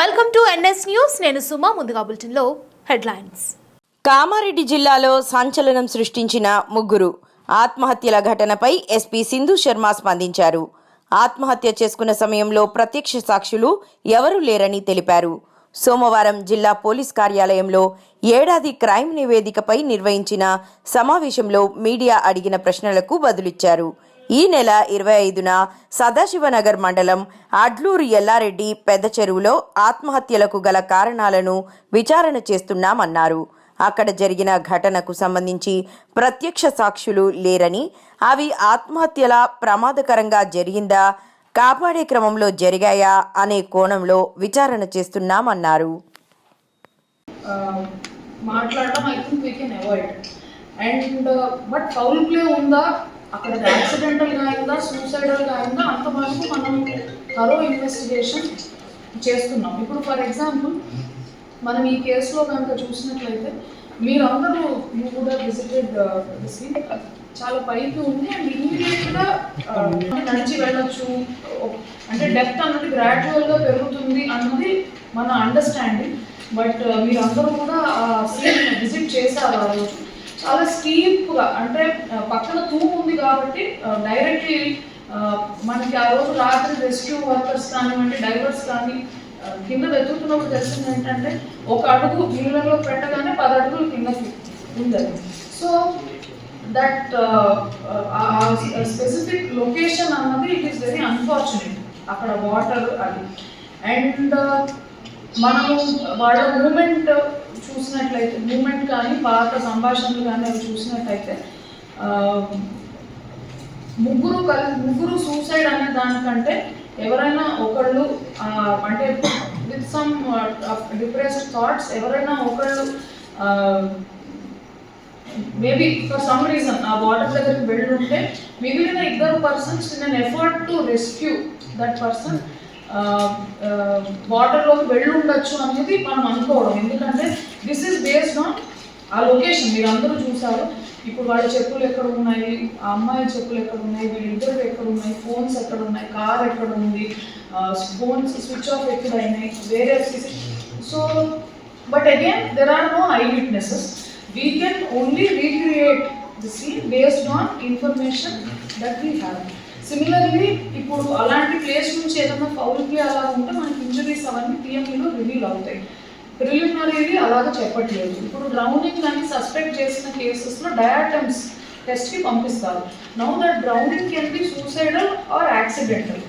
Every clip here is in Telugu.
వెల్కమ్ టు ఎన్ఎస్ న్యూస్ నేను సుమా ముందుగా బులెటిన్లో హెడ్లైన్స్. కామారెడ్డి జిల్లాలో సంచలనం సృష్టించిన ముగ్గురు ఆత్మహత్యల ఘటనపై ఎస్పీ సింధు శర్మ స్పందించారు. ఆత్మహత్య చేసుకున్న సమయంలో ప్రత్యక్ష సాక్షులు ఎవరూ లేరని తెలిపారు. సోమవారం జిల్లా పోలీస్ కార్యాలయంలో ఏడాది క్రైమ్ నివేదికపై నిర్వహించిన సమావేశంలో మీడియా అడిగిన ప్రశ్నలకు బదులిచ్చారు. ఈ నెల ఇరవై ఐదున సదాశివనగర్ మండలం అడ్లూరు ఎల్లారెడ్డి పెద్ద చెరువులో ఆత్మహత్యలకు గల కారణాలను విచారణ చేస్తున్నామన్నారు. అక్కడ జరిగిన ఘటనకు సంబంధించి ప్రత్యక్ష సాక్షులు లేరని అవి ఆత్మహత్యల ప్రమాదకరంగా జరిగిందా కాపాడే క్రమంలో జరిగాయా అనే కోణంలో విచారణ చేస్తున్నామన్నారు. మాట్లాడడం I think we can avoid and but foul play ఉందా? అక్కడ యాక్సిడెంటల్ అయిందా సూసైడల్గా అయిందా అంత వరకు మనం థరో ఇన్వెస్టిగేషన్ చేస్తున్నాం. ఇప్పుడు ఫర్ ఎగ్జాంపుల్ మనం ఈ కేసులో కనుక చూసినట్లయితే మీరందరూ యూ కూడా విజిటెడ్ సీన్ చాలా పైకి ఉంది అండ్ ఇమీడియట్గా నడిచి వెళ్ళొచ్చు. అంటే డెప్త్ అన్నది గ్రాడ్యువల్గా పెరుగుతుంది అన్నది మన అండర్స్టాండింగ్ బట్ uh, మీరందరూ కూడా ఆ సీన్ విజిట్ చేశారు ఆ రోజు. చాలా స్టీప్గా అంటే పక్కన తూపు ఉంది కాబట్టి డైరెక్ట్లీ మనకి ఆ రోజు రాత్రి రెస్క్యూ వర్కర్స్ కానివ్వండి డైవర్స్ కానీ కింద వెతుకుతున్నప్పుడు తెలిసింది ఏంటంటే ఒక అడుగు నీళ్ళలో పెట్టగానే పది అడుగులు కిందకి ఉండదు సో దట్ స్పెసిఫిక్ లొకేషన్ అన్నది ఇట్ ఈస్ వెరీ అన్ఫార్చునేట్ అక్కడ వాటర్ అది. అండ్ మనము వాళ్ళ మూమెంట్ చూసినట్లయితే మూమెంట్ కానీ పాత సంభాషణలు కానీ అవి చూసినట్లయితే ముగ్గురు కలి ముగ్గురు సూసైడ్ అనే దానికంటే ఎవరైనా ఒకళ్ళు అంటే విత్ సమ్ డిప్రెస్డ్ థాట్స్ ఎవరైనా ఒకళ్ళు మేబీ ఫర్ సమ్ రీజన్ ఆ వాటర్ దగ్గరికి వెళ్ళుంటే మిగిలిన ఇద్దరు persons in an effort to rescue that person వాటర్లోకి వెళ్ళి ఉండొచ్చు అనేది మనం అనుకోవడం. ఎందుకంటే దిస్ ఇస్ బేస్డ్ ఆన్ ఆ లొకేషన్ మీరు అందరూ చూసారు ఇప్పుడు వాళ్ళ చెప్పులు ఎక్కడ ఉన్నాయి ఆ అమ్మాయి చెప్పులు ఎక్కడ ఉన్నాయి వీళ్ళిద్దరు ఎక్కడ ఉన్నాయి ఫోన్స్ ఎక్కడ ఉన్నాయి కార్ ఎక్కడ ఉంది ఫోన్స్ స్విచ్ ఆఫ్ ఎక్కడ అయినాయి వేరే so but again there are no eye witnesses we can only recreate the scene based on information that we have similarly ఇప్పుడు అలా ప్లేస్ నుంచి ఏదైనా ఫౌల్కి అలా ఉంటే మనకి ఇంజరీస్ అవన్నీ పిఎంఈలో రివీల్ అవుతాయి. ప్రిలిమినరీది అలాగే చెప్పట్లేదు. ఇప్పుడు డ్రౌనింగ్ అని సస్పెక్ట్ చేసిన కేసెస్లో డయాటమ్స్ టెస్ట్కి పంపిస్తారు. Now that drowning can be suicidal or accidental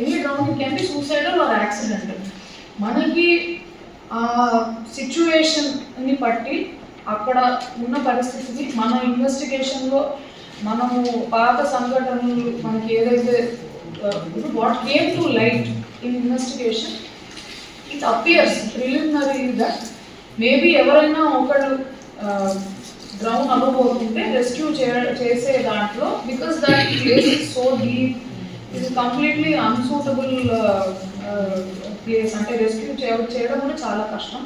any drowning can be suicidal or accidental మనకి ఆ సిచ్యువేషన్ని బట్టి అక్కడ ఉన్న పరిస్థితిని మన ఇన్వెస్టిగేషన్లో మనము పాత సంఘటనలు మనకి ఏదైతే Uh, what came to light in investigation it appears preliminary that maybe ఎవరైనా ఒకళ్ళు uh, గ్రౌండ్ అవ్వబోతుంటే రెస్క్యూ చేసే దాంట్లో because that place is so deep ఇది కంప్లీట్లీ అన్సూటబుల్ ప్లేస్ అంటే రెస్క్యూ చేయడం కూడా చాలా కష్టం.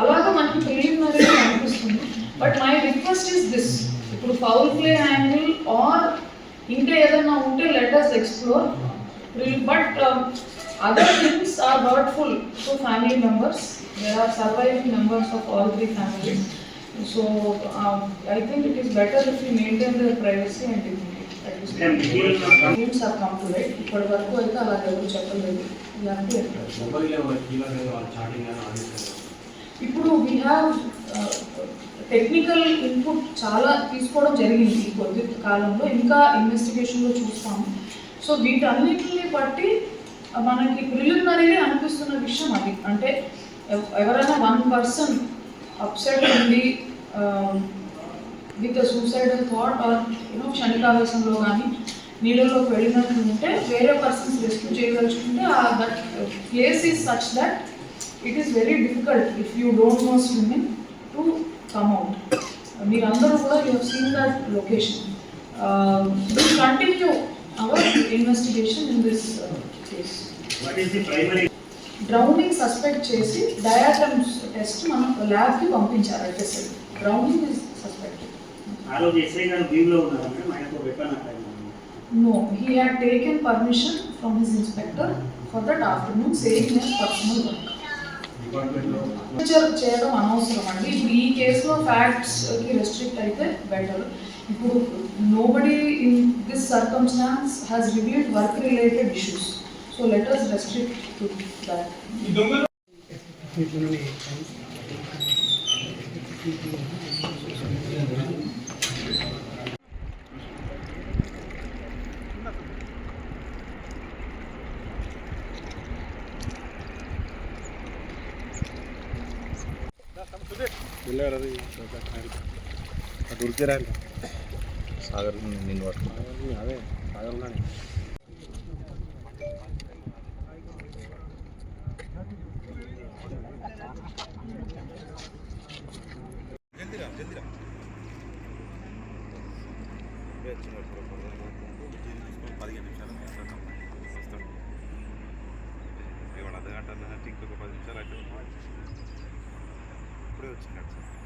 అలాగా మనకి ప్రిలిమినరీ అనిపిస్తుంది. But my request is this ఇప్పుడు ఫౌల్ ప్లే యాంగిల్ ఆర్ ఇంకా ఏదైనా ఉంటే let us explore but other things are hurtful to family members there are surviving members of all three families so I think it is better if you maintain their privacy and dignity or come to light ఇప్పటి వరకు అయితే అలా ఎవరు చెప్పలేదు. ఇలాంటి ఇప్పుడు వీ హ్యావ్ టెక్నికల్ ఇన్పుట్ చాలా తీసుకోవడం జరిగింది ఈ కొద్ది కాలంలో. ఇంకా ఇన్వెస్టిగేషన్లో చూస్తాము. సో వీటన్నిటిని బట్టి uh, మనకి ప్రిలిమినరీ అనిపిస్తున్న విషయం అది. అంటే ఎవ- ఎవరైనా వన్ పర్సన్ అప్సెట్ ఉండి with suicidal thought or you know క్షణికావేశంలో కానీ నీళ్ళలోకి వెళ్ళినట్టు ఉంటే వేరే persons rescue చేయదలుచుకుంటే that place is such that it is very difficult if you don't know swimming to come out మీరందరూ కూడా you seen that location continue our investigation in this case drowning suspect చేసి డయాటమ్స్ టెస్ట్ మనం ల్యాబ్కి పంపించారు ఎఫ్ఎస్ఎల్ డ్రౌనింగ్ ఇస్ పెట్టాను No, he had taken permission from his inspector for that afternoon same personal work డిపార్ట్మెంట్లో చేయడం అనవసరం అండి ఈ కేసులో ఫ్యాక్ట్స్కి రెస్ట్రిక్ట్ అయితే బెటర్ ఇప్పుడు nobody in this circumstance has reviewed work related issues so let us restrict to that Thank you. దొరికిరా Sagar నిన్ను పట్టుకున్నా అదే సాగర్ ఉన్నాను పదిహేను నిమిషాలు వస్తాడు ఇవాళ అర్ధ గంట అన్నట్టు ఇంకొక పది నిమిషాలు 거를 제가